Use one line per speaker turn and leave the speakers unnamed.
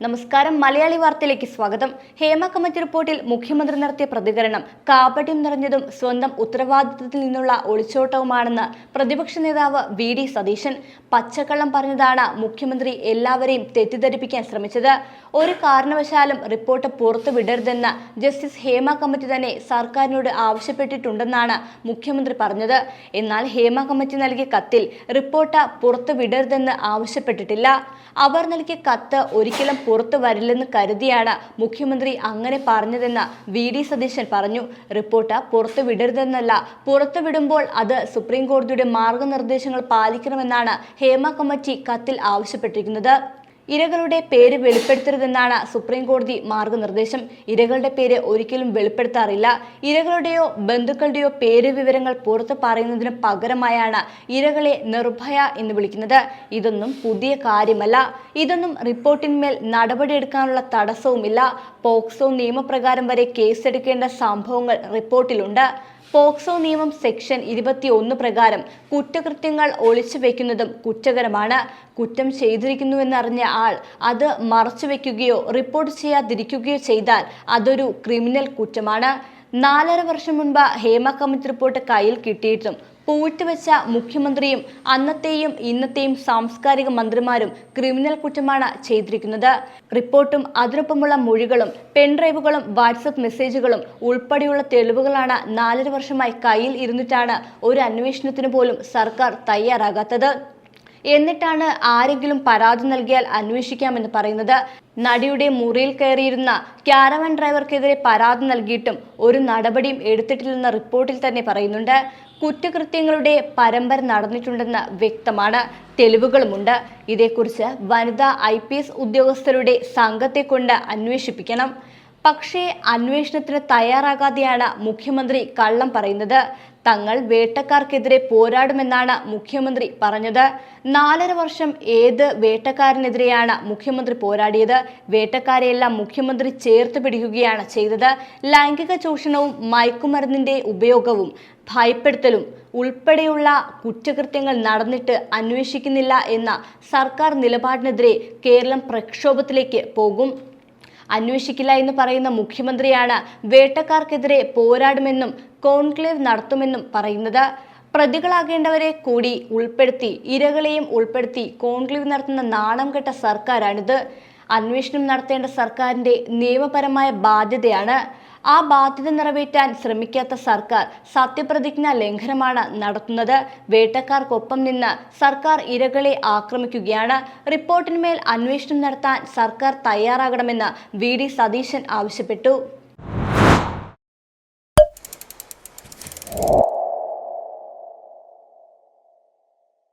നമസ്കാരം. മലയാളി വാർത്തയിലേക്ക് സ്വാഗതം. ഹേമ കമ്മിറ്റി റിപ്പോർട്ടിൽ മുഖ്യമന്ത്രി നടത്തിയ പ്രതികരണം കാപട്യം നിറഞ്ഞതും സ്വന്തം ഉത്തരവാദിത്തത്തിൽ നിന്നുള്ള ഒളിച്ചോട്ടവുമാണെന്ന് പ്രതിപക്ഷ നേതാവ് വി ഡി സതീശൻ പച്ചക്കള്ളം പറഞ്ഞതാണ് മുഖ്യമന്ത്രി എല്ലാവരെയും തെറ്റിദ്ധരിപ്പിക്കാൻ ശ്രമിച്ചത്. ഒരു കാരണവശാലും റിപ്പോർട്ട് പുറത്തുവിടരുതെന്ന് ജസ്റ്റിസ് ഹേമ കമ്മിറ്റി തന്നെ സർക്കാരിനോട് ആവശ്യപ്പെട്ടിട്ടുണ്ടെന്നാണ് മുഖ്യമന്ത്രി പറഞ്ഞത്. എന്നാൽ ഹേമ കമ്മിറ്റി നൽകിയ കത്തിൽ റിപ്പോർട്ട് പുറത്തുവിടരുതെന്ന് ആവശ്യപ്പെട്ടിട്ടില്ല. അവർ നൽകിയ കത്ത് ഒരിക്കലും പുറത്തു വരില്ലെന്ന് കരുതിയാണ് മുഖ്യമന്ത്രി അങ്ങനെ പറഞ്ഞതെന്ന് വി ഡി സതീശൻ പറഞ്ഞു. റിപ്പോർട്ട് പുറത്തു വിടരുതെന്നല്ല പുറത്തു വിടുമ്പോൾ അത് സുപ്രീം കോടതിയുടെ മാർഗനിർദ്ദേശങ്ങൾ പാലിക്കണമെന്നാണ് ഹേമ കമ്മിറ്റി കത്തിൽ ആവശ്യപ്പെട്ടിരിക്കുന്നത്. ഇരകളുടെ പേര് വെളിപ്പെടുത്തരുതെന്നാണ് സുപ്രീം കോടതി മാർഗനിർദ്ദേശം. ഇരകളുടെ പേര് ഒരിക്കലും വെളിപ്പെടുത്താറില്ല. ഇരകളുടെയോ ബന്ധുക്കളുടെയോ പേര് വിവരങ്ങൾ പുറത്ത് പറയുന്നതിന് പകരമായാണ് ഇരകളെ നിർഭയ എന്ന് വിളിക്കുന്നത്. ഇതൊന്നും പുതിയ കാര്യമല്ല. ഇതൊന്നും റിപ്പോർട്ടിന്മേൽ നടപടിയെടുക്കാനുള്ള തടസ്സവുമില്ല. പോക്സോ നിയമപ്രകാരം വരെ കേസെടുക്കേണ്ട സംഭവങ്ങൾ റിപ്പോർട്ടിലുണ്ട്. പോക്സോ നിയമം സെക്ഷൻ ഇരുപത്തിയൊന്ന് പ്രകാരം കുറ്റകൃത്യങ്ങൾ ഒളിച്ചു വെക്കുന്നതും കുറ്റകരമാണ്. കുറ്റം ചെയ്തിരിക്കുന്നുവെന്നറിഞ്ഞ ആൾ അത് മറച്ചുവെക്കുകയോ റിപ്പോർട്ട് ചെയ്യാതിരിക്കുകയോ ചെയ്താൽ അതൊരു ക്രിമിനൽ കുറ്റമാണ്. നാലര വർഷം മുൻപ് ഹേമ കമ്മിറ്റി റിപ്പോർട്ട് കയ്യിൽ കിട്ടിയിട്ടും പൂഴ്ത്തിവെച്ച മുഖ്യമന്ത്രിയും അന്നത്തെയും ഇന്നത്തെയും സാംസ്കാരിക മന്ത്രിമാരും ക്രിമിനൽ കുറ്റമാണ് ചെയ്തിരിക്കുന്നത്. റിപ്പോർട്ടും അതിനൊപ്പമുള്ള മൊഴികളും പെൻഡ്രൈവുകളും വാട്സപ്പ് മെസ്സേജുകളും ഉൾപ്പെടെയുള്ള തെളിവുകളാണ് നാലര വർഷമായി കയ്യിൽ ഇരുന്നിട്ടാണ് ഒരു അന്വേഷണത്തിന് പോലും സർക്കാർ തയ്യാറാകാത്തത്. എന്നിട്ടാണ് ആരെങ്കിലും പരാതി നൽകിയാൽ അന്വേഷിക്കാമെന്ന് പറയുന്നത്. നടിയുടെ മുറിയിൽ കയറിയിരുന്ന ക്യാരവൻ ഡ്രൈവർക്കെതിരെ പരാതി നൽകിയിട്ടും ഒരു നടപടിയും എടുത്തിട്ടില്ലെന്ന റിപ്പോർട്ടിൽ തന്നെ പറയുന്നുണ്ട്. കുറ്റകൃത്യങ്ങളുടെ പരമ്പര നടന്നിട്ടുണ്ടെന്ന് വ്യക്തമാണ് തെളിവുകളുമുണ്ട്. ഇതേക്കുറിച്ച് വനിതാ ഐ ഉദ്യോഗസ്ഥരുടെ സംഘത്തെ കൊണ്ട് അന്വേഷിപ്പിക്കണം. പക്ഷേ അന്വേഷണത്തിന് തയ്യാറാകാതെയാണ് മുഖ്യമന്ത്രി കള്ളം പറയുന്നത്. തങ്ങൾ വേട്ടക്കാർക്കെതിരെ പോരാടുമെന്നാണ് മുഖ്യമന്ത്രി പറഞ്ഞത്. നാലര വർഷം ഏത് വേട്ടക്കാരനെതിരെയാണ് മുഖ്യമന്ത്രി പോരാടിയത്? വേട്ടക്കാരെയെല്ലാം മുഖ്യമന്ത്രി ചേർത്ത് പിടിക്കുകയാണ് ചെയ്തത്. ലൈംഗിക ചൂഷണവും മയക്കുമരുന്നിന്റെ ഉപയോഗവും ഭയപ്പെടുത്തലും ഉൾപ്പെടെയുള്ള കുറ്റകൃത്യങ്ങൾ നടന്നിട്ട് അന്വേഷിക്കുന്നില്ല എന്ന സർക്കാർ നിലപാടിനെതിരെ കേരളം പ്രക്ഷോഭത്തിലേക്ക് പോകും. അന്വേഷിക്കില്ല എന്ന് പറയുന്ന മുഖ്യമന്ത്രിയാണ് വേട്ടക്കാർക്കെതിരെ പോരാടുമെന്നും കോൺക്ലേവ് നടത്തുമെന്നും പറയുന്നത്. പ്രതികളാകേണ്ടവരെ കൂടി ഉൾപ്പെടുത്തി ഇരകളെയും ഉൾപ്പെടുത്തി കോൺക്ലേവ് നടത്തുന്ന നാണം കെട്ട സർക്കാരാണിത്. അന്വേഷണം നടത്തേണ്ട സർക്കാരിന്റെ നിയമപരമായ ബാധ്യതയാണ്. ആ ബാധ്യത നിറവേറ്റാൻ ശ്രമിക്കാത്ത സർക്കാർ സത്യപ്രതിജ്ഞ ലംഘനമാണ് നടത്തുന്നത്. വേട്ടക്കാർക്കൊപ്പം നിന്ന് സർക്കാർ ഇരകളെ ആക്രമിക്കുകയാണ്. റിപ്പോർട്ടിന്മേൽ അന്വേഷണം നടത്താൻ സർക്കാർ തയ്യാറാകണമെന്ന് വി. ഡി. സതീശൻ ആവശ്യപ്പെട്ടു.